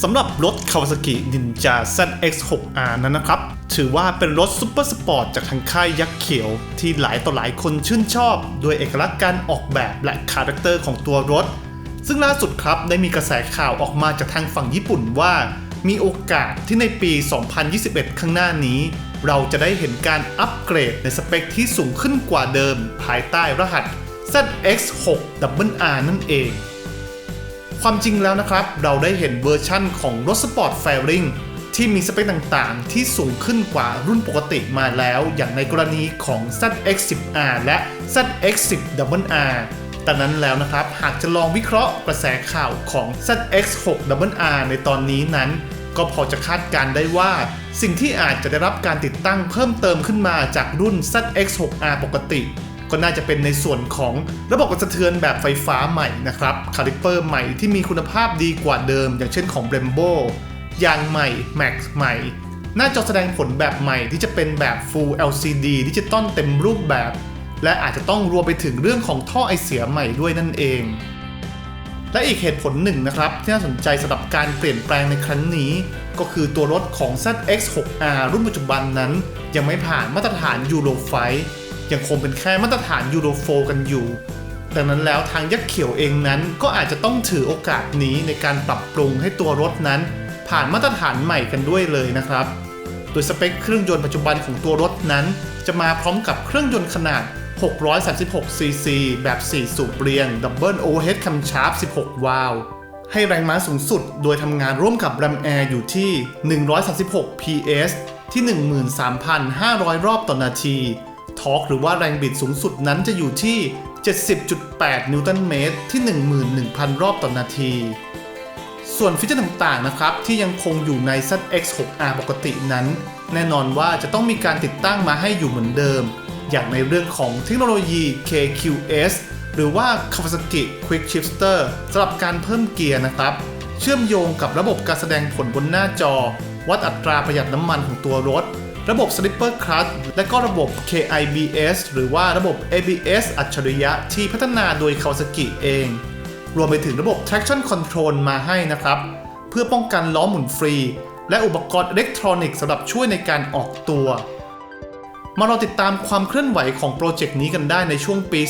สำหรับรถ Kawasaki Ninja ZX6R นั้นนะครับ ถือว่าเป็นรถซุปเปอร์สปอร์ตจากทางค่ายยักษ์เขียว ที่หลายต่อหลายคนชื่นชอบ ด้วยเอกลักษณ์การออกแบบและคาแรคเตอร์ของตัวรถ ซึ่งล่าสุดครับได้มีกระแสข่าวออกมาจากทางฝั่งญี่ปุ่นว่า มีโอกาสที่ในปี 2021 ข้างหน้านี้ เราจะได้เห็นการอัปเกรดในสเปคที่สูงขึ้นกว่าเดิม ภายใต้รหัส ZX6RR นั่นเอง ความจริงแล้วนะครับ เราได้เห็นเวอร์ชั่นของรถสปอร์ตแฟริงที่มีสเปคต่างๆ ที่สูงขึ้นกว่ารุ่นปกติมาแล้ว อย่างในกรณีของ ZX10R และ ZX10RR ต่นั้นแล้วนะครับ หากจะลองวิเคราะห์กระแสข่าวของ ZX6RR ในตอนนี้นั้น ก็พอจะคาดการได้ว่า สิ่งที่อาจจะได้รับการติดตั้งเพิ่มเติมขึ้นมาจากรุ่น ZX6R ปกติ ก็น่าจะเป็นในส่วนของระบบกระสะเทือนแบบไฟฟ้าใหม่นะครับคาลิปเปอร์ใหม่ที่มีคุณภาพดีกว่าเดิม อย่างเช่นของ Brembo ยางใหม่ Max ใหม่ หน้าจอแสดงผลแบบใหม่ที่จะเป็นแบบ Full LCD ดิจิตอลเต็มรูปแบบ และอาจจะต้องรวมไปถึงเรื่องของท่อไอเสียใหม่ด้วยนั่นเอง และอีกเหตุผลหนึ่งนะครับ ที่น่าสนใจสำหรับการเปลี่ยนแปลงในครั้งนี้ ก็คือตัวรถของ ZX6R รุ่นปัจจุบันนั้น ยังไม่ผ่านมาตรฐาน Euro 5 ยังคงเป็นแค่มาตรฐาน Euro 4กันอยู่ ดังนั้นแล้วทางยักษ์เขียวเองนั้นก็อาจจะต้องถือโอกาสนี้ในการปรับปรุงให้ตัวรถนั้น ผ่านมาตรฐานใหม่กันด้วยเลยนะครับ โดยสเปคเครื่องยนต์ปัจจุบันของตัวรถนั้น จะมาพร้อมกับเครื่องยนต์ขนาด 636ซีซีแบบ 4 สูบเรียง Double Overhead Camshaft 16 วาล์วให้แรงม้าสูงสุดโดยทำงานร่วมกับ Ram Air อยู่ที่ 136 PS ที่ 13,500 รอบต่อนาที ทอร์กหรือว่าแรงบิดสูงสุดนั้นจะอยู่ที่ 70.8 นิวตันเมตรที่ 11,000 รอบต่อนาที ส่วนฟีเจอร์ต่างๆนะครับ ที่ยังคงอยู่ใน ZX6R ปกตินั้น แน่นอนว่าจะต้องมีการติดตั้งมาให้อยู่เหมือนเดิม อย่างในเรื่องของเทคโนโลยี KQS หรือว่า Kawasaki Quick Shifter สำหรับการเพิ่มเกียร์นะครับ เชื่อมโยงกับระบบการแสดงผลบนหน้าจอ วัดอัตราประหยัดน้ำมันของตัวรถ ระบบ Slipper Clutch และก็ระบบ KIBS หรือว่าระบบ ABS อัจฉริยะที่พัฒนาโดย Kawasaki เอง รวมไปถึงระบบ traction control มาให้นะครับ เพื่อป้องกันล้อหมุนฟรี และอุปกรณ์อิเล็กทรอนิกส์สำหรับช่วยในการออกตัว มาเราติดตามความเคลื่อนไหวของโปรเจกต์นี้กันได้ในช่วงปี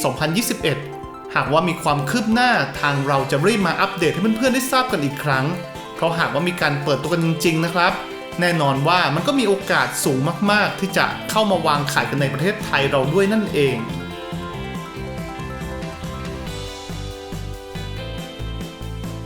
2021 หากว่ามีความคืบหน้าทางเราจะรีบมาอัปเดตให้เพื่อนๆได้ทราบกันอีกครั้ง เพราะหากว่ามีการเปิดตัวกันจริงๆนะครับ แน่นอนว่ามันก็มีโอกาสสูงมาก ๆ ที่จะเข้ามาวางขายกันในประเทศไทยเราด้วยนั่นเอง